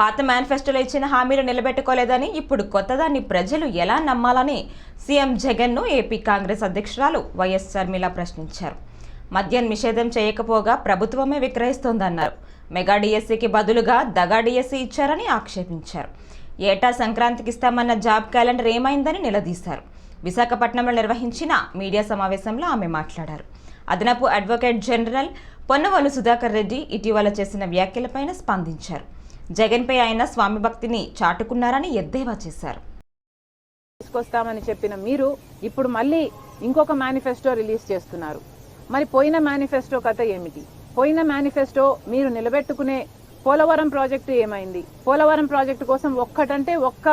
పాత మేనిఫెస్టోలో ఇచ్చిన హామీలు నిలబెట్టుకోలేదని ఇప్పుడు కొత్తదాన్ని ప్రజలు ఎలా నమ్మాలని సీఎం జగన్ను ఏపీ కాంగ్రెస్ అధ్యక్షురాలు వైఎస్ షర్మిల ప్రశ్నించారు. మద్యం నిషేధం చేయకపోగా ప్రభుత్వమే విక్రయిస్తోందన్నారు. మెగా డిఎస్సికి బదులుగా దగా డిఎస్సి ఇచ్చారని ఆక్షేపించారు. ఏటా సంక్రాంతికి ఇస్తామన్న జాబ్ క్యాలెండర్ ఏమైందని నిలదీశారు. విశాఖపట్నంలో నిర్వహించిన మీడియా సమావేశంలో ఆమె మాట్లాడారు. అదనపు అడ్వకేట్ జనరల్ పొన్నవలు సుధాకర్ రెడ్డి ఇటీవల చేసిన వ్యాఖ్యలపైన స్పందించారు. జగన్పై ఆయన స్వామి భక్తిని చాటుకున్నారని ఎద్దేవా చేశారు. తీసుకొస్తామని చెప్పిన మీరు ఇప్పుడు మళ్ళీ ఇంకొక మేనిఫెస్టో రిలీజ్ చేస్తున్నారు. మరి పోయిన మేనిఫెస్టో కథ ఏమిటి? పోయిన మేనిఫెస్టో మీరు నిలబెట్టుకునే పోలవరం ప్రాజెక్టు ఏమైంది? పోలవరం ప్రాజెక్టు కోసం ఒక్కటంటే ఒక్క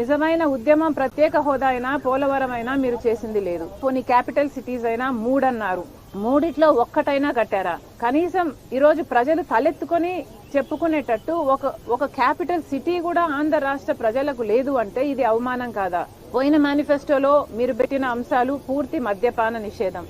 నిజమైన ఉద్యమం ప్రత్యేక హోదా అయినా పోలవరం అయినా మీరు చేసింది లేదు. కొన్ని క్యాపిటల్ సిటీస్ అయినా మూడన్నారు. మూడిట్లో ఒక్కటైనా కట్టారా? కనీసం ఈరోజు ప్రజలు తలెత్తుకొని చెప్పుకునేటట్టు ఒక ఒక క్యాపిటల్ సిటీ కూడా ఆంధ్ర రాష్ట్ర ప్రజలకు లేదు అంటే ఇది అవమానం కాదా? పోయిన మేనిఫెస్టోలో మీరు పెట్టిన అంశాలు పూర్తి మద్యపాన నిషేధం.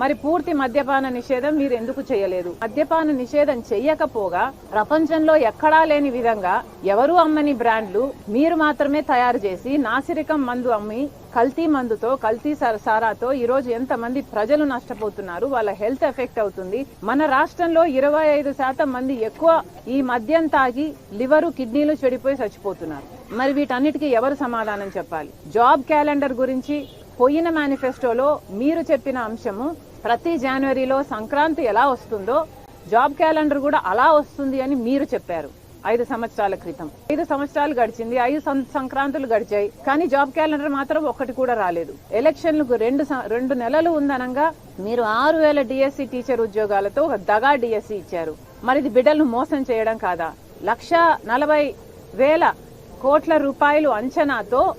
మరి పూర్తి మద్యపాన నిషేధం మీరు ఎందుకు చేయలేదు? మద్యపాన నిషేధం చెయ్యకపోగా ప్రపంచంలో ఎక్కడా లేని విధంగా ఎవరు అమ్మని బ్రాండ్లు మీరు మాత్రమే తయారు చేసి నాసిరకం మందు అమ్మి కల్తీ మందుతో కల్తీ సారాతో ఈ రోజు ఎంతమంది ప్రజలు నష్టపోతున్నారు వాళ్ళ హెల్త్ ఎఫెక్ట్ అవుతుంది. మన రాష్ట్రంలో ఇరవై ఐదు శాతం మంది ఎక్కువ ఈ మద్యం తాగి లివరు కిడ్నీలు చెడిపోయి చచ్చిపోతున్నారు. మరి వీటన్నిటికీ ఎవరు సమాధానం చెప్పాలి? జాబ్ క్యాలెండర్ గురించి పోయిన మేనిఫెస్టోలో మీరు చెప్పిన అంశము ప్రతి జనవరిలో సంక్రాంతి ఎలా వస్తుందో జాబ్ క్యాలెండర్ కూడా అలా వస్తుంది అని మీరు చెప్పారు ఐదు సంవత్సరాల క్రితం. ఐదు సంవత్సరాలు గడిచింది ఐదు సం- సంక్రాంతులు గడిచాయి కానీ జాబ్ క్యాలెండర్ మాత్రం ఒక్కటి కూడా రాలేదు. ఎలక్షన్లకు రెండు రెండు నెలలు ఉందనంగా మీరు ఆరు వేల డిఎస్సి టీచర్ ఉద్యోగాలతో ఒక దగా డిఎస్సి ఇచ్చారు. మరి ఇది బిడ్డలను మోసం చేయడం కాదా? లక్ష నలభై వేల కోట్ల రూపాయలు అంచనాతో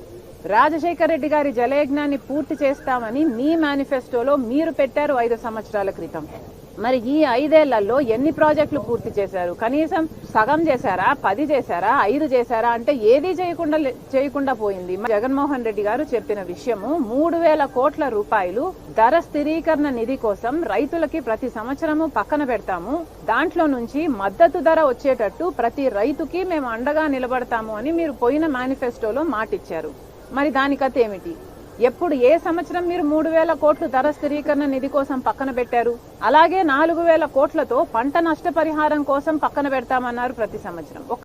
రాజశేఖర రెడ్డి గారి జలయజ్ఞాన్ని పూర్తి చేస్తామని మీ మేనిఫెస్టోలో మీరు పెట్టారు ఐదు సంవత్సరాల క్రితం. మరి ఈ ఐదేళ్ళలో ఎన్ని ప్రాజెక్టులు పూర్తి చేశారు? కనీసం సగం చేశారా? పది చేశారా? ఐదు చేశారా? అంటే ఏది చేయకుండా లే- చేయకుండా పోయింది. మరి జగన్మోహన్ రెడ్డి గారు చెప్పిన విషయము మూడు వేల కోట్ల రూపాయలు ధర స్థిరీకరణ నిధి కోసం రైతులకి ప్రతి సంవత్సరము పక్కన పెడతాము. దాంట్లో నుంచి మద్దతు ధర వచ్చేటట్టు ప్రతి రైతుకి మేము అండగా నిలబడతాము అని మీరు పోయిన మేనిఫెస్టోలో మాటిచ్చారు. మరి దాని కథ ఏమిటి? ఎప్పుడు ఏ సంవత్సరం మీరు మూడు వేల కోట్లు ధర స్థిరీకరణ నిధి కోసం పక్కన పెట్టారు? అలాగే నాలుగు వేల కోట్లతో పంట నష్టపరిహారం కోసం పక్కన పెడతామన్నారు ప్రతి సంవత్సరం.